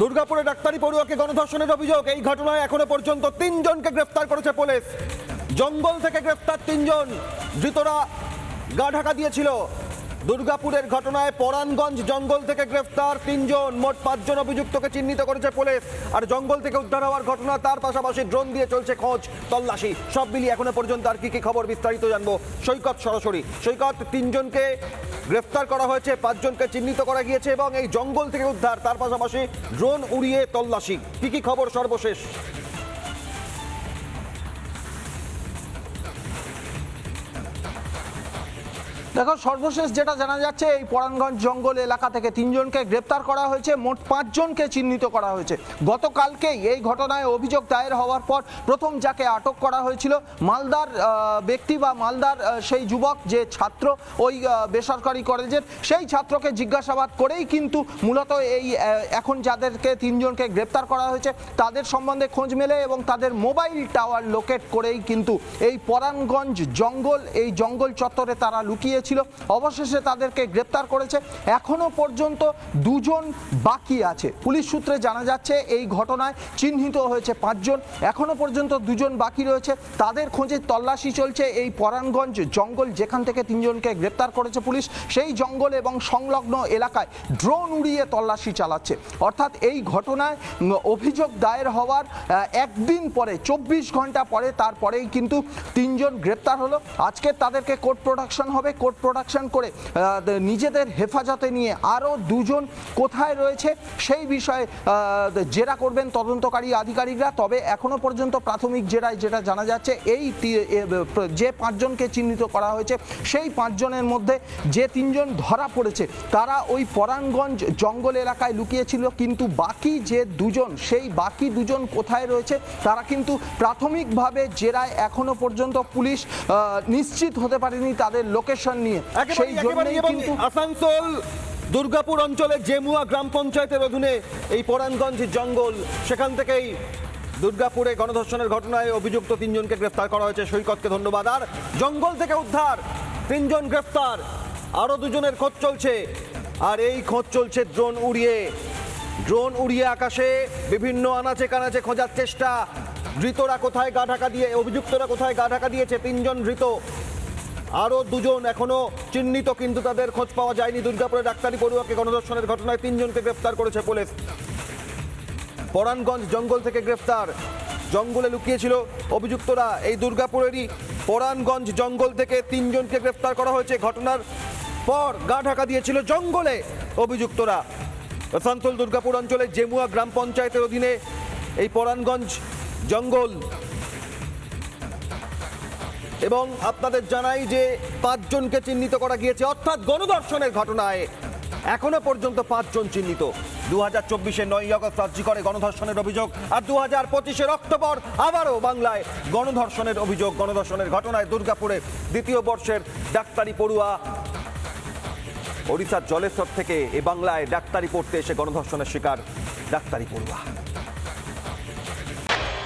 দুর্গাপুরে ডাক্তারি পড়ুয়াকে গণধর্ষণের অভিযোগ। এই ঘটনায় এখনও পর্যন্ত তিনজনকে গ্রেফতার করেছে পুলিশ। জঙ্গল থেকে গ্রেফতার তিনজন। ধৃতরা গা ঢাকা দিয়েছিল। দুর্গাপুরের ঘটনায় পরাণগঞ্জ জঙ্গল থেকে গ্রেফতার তিনজন। মোট পাঁচজন অভিযুক্তকে চিহ্নিত করেছে পুলিশ। আর জঙ্গল থেকে উদ্ধার হওয়ার ঘটনা, তার পাশাপাশি ড্রোন দিয়ে চলছে খোঁজ, তল্লাশি। সব মিলিয়ে এখনও পর্যন্ত আর কি কি খবর বিস্তারিত জানব। সৈকত সরাসরি। সৈকত, তিনজনকে গ্রেফতার করা হয়েছে, পাঁচজনকে চিহ্নিত করা গিয়েছে এবং এই জঙ্গল থেকে উদ্ধার, তার পাশাপাশি ড্রোন উড়িয়ে তল্লাশি। কি কি খবর সর্বশেষ? দেখো, সর্বশেষ যেটা জানা যাচ্ছে, এই পরাণগঞ্জ জঙ্গল এলাকা থেকে তিনজনকে গ্রেপ্তার করা হয়েছে, মোট পাঁচজনকে চিহ্নিত করা হয়েছে। গতকালকেই এই ঘটনায় অভিযোগ দায়ের হওয়ার পর প্রথম যাকে আটক করা হয়েছিল, মালদার ব্যক্তি বা মালদার সেই যুবক যে ছাত্র ওই বেসরকারি কলেজের, সেই ছাত্রকে জিজ্ঞাসাবাদ করেই কিন্তু মূলত এই এখন যাদেরকে তিনজনকে গ্রেপ্তার করা হয়েছে, তাদের সম্বন্ধে খোঁজ মেলে এবং তাদের মোবাইল টাওয়ার লোকেট করেই কিন্তু এই পরাণগঞ্জ জঙ্গল, এই জঙ্গল চত্বরে তারা লুকিয়েছিল অবশেষে তাদেরকে গ্রেপ্তার করেছে। এখনও পর্যন্ত দুজন বাকি আছে। পুলিশ সূত্রে জানা যাচ্ছে, এই ঘটনায় চিহ্নিত হয়েছে পাঁচজন। এখনও পর্যন্ত দুজন বাকি রয়েছে। তাদের খোঁজে তল্লাশি চলছে এই পরাণগঞ্জ জঙ্গল, যেখান থেকে তিনজনকে গ্রেপ্তার করেছে পুলিশ। সেই জঙ্গল এবং সংলগ্ন এলাকায় ড্রোন উড়িয়ে তল্লাশি চালাচ্ছে। অর্থাৎ এই ঘটনায় অভিযোগ দায়ের হওয়ার একদিন পরে, চব্বিশ ঘণ্টা পরে, তারপরেই কিন্তু তিনজন গ্রেপ্তার হলো। আজকে তাদেরকে কোর্ট প্রোডাকশন হবে কোর্ট প্রোডাকশন করে নিজেদের হেফাজতে নিয়ে আরও দুজন কোথায় রয়েছে সেই বিষয়ে জেরা করবেন তদন্তকারী আধিকারিকরা। তবে এখনও পর্যন্ত প্রাথমিক জেরায় যেটা জানা যাচ্ছে, এই যে পাঁচজনকে চিহ্নিত করা হয়েছে, সেই পাঁচজনের মধ্যে যে তিনজন ধরা পড়েছে, তারা ওই পরাণগঞ্জ জঙ্গল এলাকায় লুকিয়েছিল। কিন্তু বাকি যে দুজন, সেই বাকি দুজন কোথায় রয়েছে, তারা কিন্তু প্রাথমিকভাবে জেরায় এখনও পর্যন্ত পুলিশ নিশ্চিত হতে পারেনি তাদের লোকেশন নিয়ে সেই জন্যই কিন্তু আসানসোল দুর্গাপুর অঞ্চলের জেমুয়া গ্রাম পঞ্চায়েতের অধীনে এই পরাণগঞ্জ জঙ্গল। সেখান থেকেই দুর্গাপুরে গণধর্ষণের ঘটনায় অভিযুক্ত তিনজনকে গ্রেফতার করা হয়েছে। সৈকতকে ধন্যবাদ। আর জঙ্গল থেকে উদ্ধার তিনজন গ্রেফতার। আরও দুজনের খোঁজ চলছে। আর এই খোঁজ চলছে ড্রোন উড়িয়ে। ড্রোন উড়িয়ে আকাশে বিভিন্ন আনাচে কানাচে খোঁজার চেষ্টা। ধৃতরা কোথায় গা ঢাকা দিয়ে অভিযুক্তরা কোথায় গা ঢাকা দিয়েছে? তিনজন ধৃত। আরও দুজন এখনও চিহ্নিত, কিন্তু তাদের খোঁজ পাওয়া যায়নি। দুর্গাপুরে ডাক্তারি পড়ুয়াকে গণধর্ষণের ঘটনায় তিনজনকে গ্রেফতার করেছে পুলিশ। পরাণগঞ্জ জঙ্গল থেকে গ্রেফতার জঙ্গলে লুকিয়েছিল অভিযুক্তরা। এই দুর্গাপুরেরই পরাণগঞ্জ জঙ্গল থেকে তিনজনকে গ্রেফতার করা হয়েছে। ঘটনার পর গা ঢাকা দিয়েছিল জঙ্গলে অভিযুক্তরা। আসানসোল দুর্গাপুর অঞ্চলের জেমুয়া গ্রাম পঞ্চায়েতের অধীনে এই পরাণগঞ্জ জঙ্গল এবং আপনাদের জানাই যে পাঁচজনকে চিহ্নিত করা গিয়েছে, অর্থাৎ গণধর্ষণের ঘটনায় এখনও পর্যন্ত পাঁচজন চিহ্নিত। দু হাজার চব্বিশে নয় আগস্ট রাজ্যি করে গণধর্ষণের অভিযোগ, আর দু হাজার পঁচিশের অক্টোবর আবারও বাংলায় গণধর্ষণের অভিযোগ, গণধর্ষণের ঘটনায় দুর্গাপুরে দ্বিতীয় বর্ষের ডাক্তারি পড়ুয়া। ওড়িশার জলেশ্বর থেকে এ বাংলায় ডাক্তারি পড়তে এসে গণধর্ষণের শিকার ডাক্তারি পড়ুয়া।